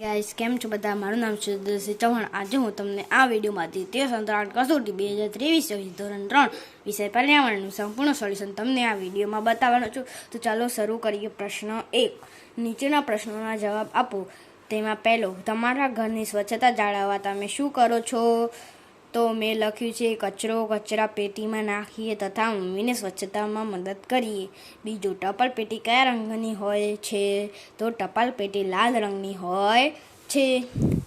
Guys કેમ છો બધા? મારું નામ છે દર્શી ચૌહાણ. આજે હું તમને આ વિડીયોમાંથી તે સંતરાણ કસોટી બે હજાર ત્રેવીસ ધોરણ ત્રણ વિષય પર્યાવરણનું સંપૂર્ણ સોલ્યુશન તમને આ વિડીયોમાં બતાવવાનો છું. તો ચાલો શરૂ કરીએ પ્રશ્ન એક. નીચેના પ્રશ્નોના જવાબ આપો. તેમાં પહેલો, તમારા ઘરની સ્વચ્છતા જાળવવા તમે શું કરો છો? તો મેં લખ્યું છે, કચરો કચરા પેટીમાં નાખીએ તથા મમ્મીને સ્વચ્છતામાં મદદ કરીએ. બીજું, ટપાલ પેટી કયા રંગની હોય છે? તો ટપાલ પેટી લાલ રંગની હોય છે.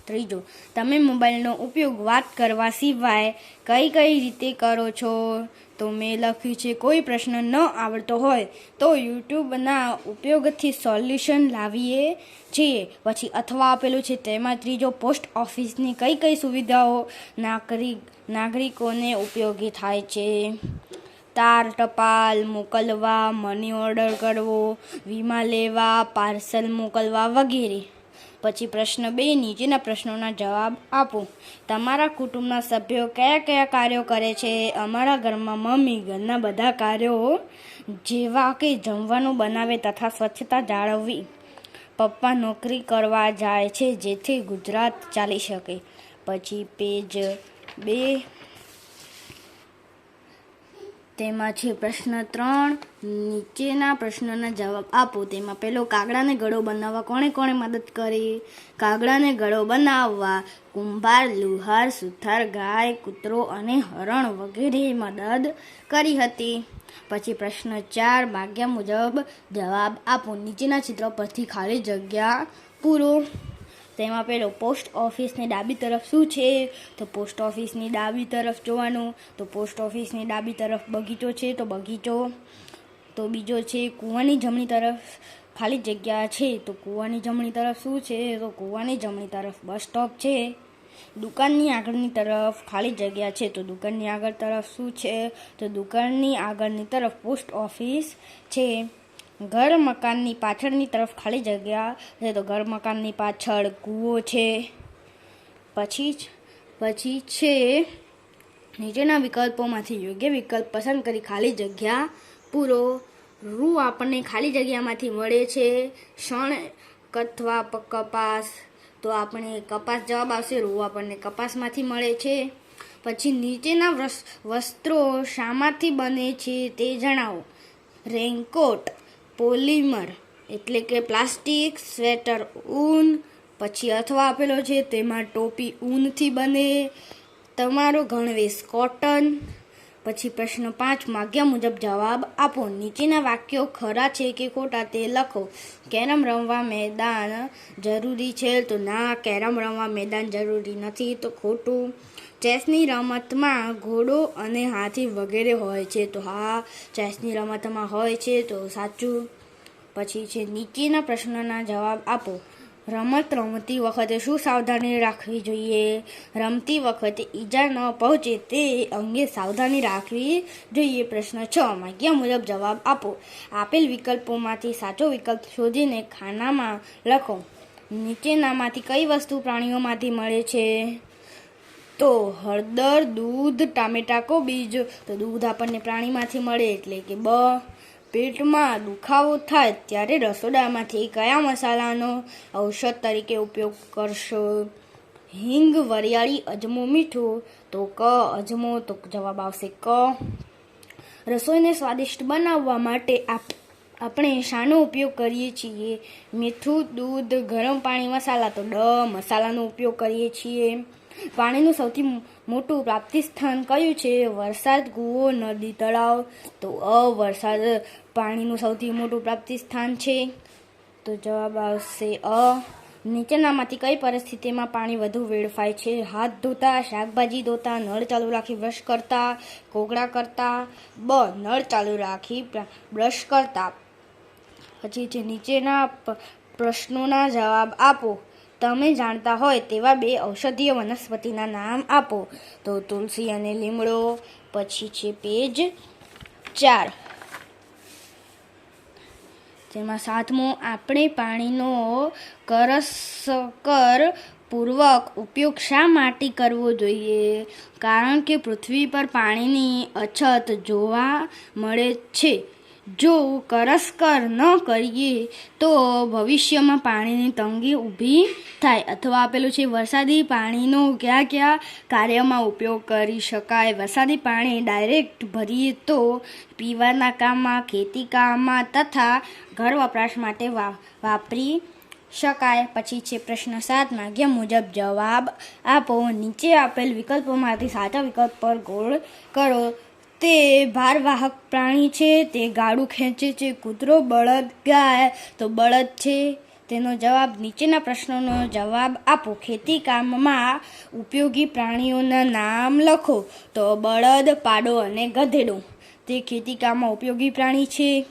ત્રીજું. તમે મોબાઈલનો ઉપયોગ વાત કરવા સિવાય કઈ કઈ રીતે કરો છો? તો મેં લખ્યું છે, કોઈ પ્રશ્ન ન આવડતો હોય તો યુટ્યુબના ઉપયોગથી સોલ્યુશન લાવીએ છીએ. પછી અથવા આપેલું છે, તેમાં ત્રીજો, પોસ્ટ ઓફિસની કઈ કઈ સુવિધાઓ નાગરિક, નાગરિકોને ઉપયોગી થાય છે? તાર ટપાલ મોકલવા મની ઓર્ડર કરવો, વીમા લેવા પાર્સલ મોકલવા વગેરે. પછી પ્રશ્ન બે નીચેના પ્રશ્નોના જવાબ આપો. તમારા કુટુંબના સભ્યો કયા કયા કાર્યો કરે છે? અમારા ઘરમાં મમ્મી, ઘરના બધા કાર્યો જેવા કે જમવાનું બનાવે તથા સ્વચ્છતા જાળવવી. પપ્પા નોકરી કરવા જાય છે, જેથી ગુજરાત ચાલી શકે. પછી પેજ બે. તેમાં છે પ્રશ્ન ત્રણ, નીચેના પ્રશ્નના જવાબ આપો. તેમાં પેલો કાગડાને ગળો બનાવવા. કોણે કોણે મદદ કરી? કાગડાને ગળો બનાવવા. કુંભાર, લુહાર, સુથાર, ગાય, કૂતરો અને હરણ વગેરે મદદ કરી હતી. પછી પ્રશ્ન ચાર માગ્યા મુજબ જવાબ આપો. નીચેના ચિત્ર પરથી ખાલી જગ્યા પૂરો. તેમાં પેલો પોસ્ટ ઓફિસની ડાબી તરફ શું છે? તો પોસ્ટ ઓફિસની ડાબી તરફ જોવાનું. તો પોસ્ટ ઓફિસની ડાબી તરફ બગીચો છે. તો બગીચો. તો બીજો છે કૂવાની જમણી તરફ ખાલી જગ્યા છે. તો કૂવાની જમણી તરફ શું છે? તો કૂવાની જમણી તરફ બસ સ્ટોપ છે. દુકાનની આગળની તરફ ખાલી જગ્યા છે. તો દુકાનની આગળ તરફ શું છે? તો દુકાનની આગળની તરફ પોસ્ટ ઓફિસ છે. ઘર મકાનની પાછળની તરફ ખાલી જગ્યા છે તો ઘર મકાનની પાછળ કૂવો છે. પછી પછી છે, નીચેના વિકલ્પોમાંથી યોગ્ય વિકલ્પ પસંદ કરી ખાલી જગ્યા પૂરો. રૂ આપણને ખાલી જગ્યામાંથી મળે છે. શણ કથવા કપાસ. તો આપણે કપાસ જવાબ આવશે, રૂ આપણને કપાસમાંથી મળે છે. પછી નીચેના વસ- વસ્ત્રો શામાંથી બને છે તે જણાવો. રેનકોટ પોલિમર એટલે કે પ્લાસ્ટિક, સ્વેટર ઊન, પછી અથવા આપેલો છે તેમાં ટોપી ઊનથી બને, તમારો ગણવેશ કોટન, પછી પ્રશ્ન પાંચ, માગ્યા મુજબ જવાબ આપો. નીચેના વાક્યો ખરા છે કે ખોટા તે લખો. કેરમ રમવા મેદાન જરૂરી છે, તો ના, કેરમ રમવા મેદાન જરૂરી નથી, તો ખોટું ચેસની રમતમાં ઘોડો અને હાથી વગેરે હોય છે. તો હા, ચેસની રમતમાં હોય છે. તો સાચું. પછી છે, નીચેના પ્રશ્નના જવાબ આપો. રમત રમતી વખતે શું સાવધાની રાખવી જોઈએ? રમતી વખતે ઈજા ન પહોંચે તે અંગે સાવધાની રાખવી જોઈએ. પ્રશ્ન છ માગ્યા મુજબ જવાબ આપો. આપેલ વિકલ્પોમાંથી સાચો વિકલ્પ શોધીને ખાનામાં લખો. નીચેનામાંથી કઈ વસ્તુ પ્રાણીઓમાંથી મળે છે? તો હળદર, દૂધ, ટામેટા કો બીજ તો દૂધ આપણને પ્રાણીમાંથી મળે એટલે કે બ પેટમાં દુખાવો થાય ત્યારે રસોડામાંથી કયા મસાલાનો ઔષધ તરીકે ઉપયોગ કરશો? હિંગ, વરિયાળી, અજમો, મીઠું. તો ક, અજમો, તો જવાબ આવશે ક. રસોઈને સ્વાદિષ્ટ બનાવવા માટે આપ, આપણે શાનો ઉપયોગ કરીએ છીએ? મીઠું, દૂધ, ગરમ પાણી, મસાલા. તો ડ, મસાલાનો ઉપયોગ કરીએ છીએ. પાણીનું સૌથી મોટું પ્રાપ્તિ સ્થાન કયું છે? વરસાદ, કૂવો, નદી, તળાવ? તો અ, વરસાદ પાણીનું સૌથી મોટું પ્રાપ્તિ સ્થાન છે. તો જવાબ આવશે અ. નીચેનામાંથી કઈ પરિસ્થિતિમાં પાણી વધુ વેડફાય છે? હાથ ધોતા, શાકભાજી ધોતા, નળ ચાલુ રાખી બ્રશ કરતા, કોગળા કરતા? બ. નળ ચાલુ રાખી બ્રશ કરતા. પછી જે નીચેના પ્રશ્નોના જવાબ આપો. તમે જાણતા હોય તેવા બે ઔષધીય વનસ્પતિના નામ આપો. તો તુલસી અને લીમડો, પછી છે પેજ ચાર. જેમાં સાતમો, આપણે પાણીનો કરસકર પૂર્વક ઉપયોગ શા માટે કરવો જોઈએ? કારણ કે પૃથ્વી પર પાણીની અછત જોવા મળે છે. જો કરસ્કર ન કરીએ, તો ભવિષ્યમાં પાણીની તંગી ઊભી થાય. અથવા આપેલું છે, વરસાદી પાણીનો કયા કયા કાર્યમાં ઉપયોગ કરી શકાય? વરસાદી પાણી ડાયરેક્ટ ભરીએ તો પીવાના કામમાં, ખેતી કામમાં તથા ઘર વપરાશ માટે વાપરી શકાય. પછી છે, પ્રશ્ન સાત, માગ્યા મુજબ જવાબ આપો. નીચે આપેલ વિકલ્પોમાંથી સાચા વિકલ્પ પર ગોળ કરો. તે ભારવાહક પ્રાણી છે. તે ગાડું ખેંચે છે. કૂતરો બળદ ગાય તો બળદ છે. તેનો જવાબ નીચેના પ્રશ્નોનો જવાબ આપો. ખેતી કામમાં ઉપયોગી પ્રાણીઓના નામ લખો. તો બળદ, પાડો અને ગધેડો. તે ખેતી કામમાં ઉપયોગી પ્રાણી છે.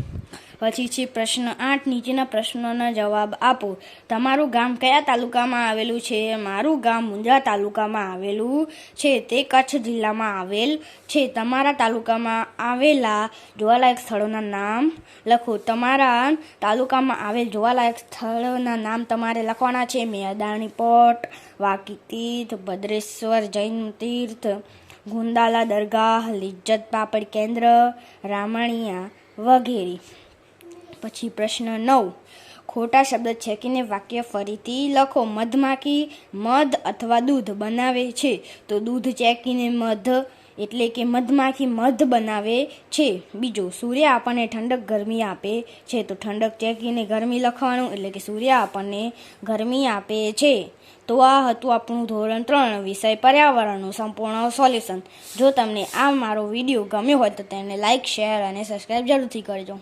પછી છે પ્રશ્ન આઠ, નીચેના પ્રશ્નોના જવાબ આપો. તમારું ગામ કયા તાલુકામાં આવેલું છે? મારું ગામ મુંદ્રા તાલુકામાં આવેલું છે. તે કચ્છ જિલ્લામાં આવેલ છે. તમારા તાલુકામાં આવેલા જોવાલાયક સ્થળોના નામ લખો. તમારા તાલુકામાં આવેલ જોવાલાયક સ્થળોના નામ તમારે લખવાના છે. મેદાણી પોટ, વાકી તીર્થ, ભદ્રેશ્વર, જૈન તીર્થ, ગુંદાલા દરગાહ, લિજ્જત પાપડ કેન્દ્ર, રામાણિયા વગેરે. પછી પ્રશ્ન નવ. ખોટા શબ્દ છેકીને વાક્ય ફરીથી લખો. મધમાખી મધ અથવા દૂધ બનાવે છે. તો દૂધ ચેકીને મધ એટલે કે મધમાખી મધ બનાવે છે. બીજું, સૂર્ય આપણને ઠંડક ગરમી આપે છે. તો ઠંડક ચેકીને ગરમી લખવાનું એટલે કે સૂર્ય આપણને ગરમી આપે છે. તો આ હતું આપણું ધોરણ ત્રણ, વિષય પર્યાવરણનું સંપૂર્ણ સોલ્યુશન. જો તમને આ મારો વીડિયો ગમ્યો હોય તો તેને લાઇક શેર અને સબસ્ક્રાઈબ જરૂરથી કરજો.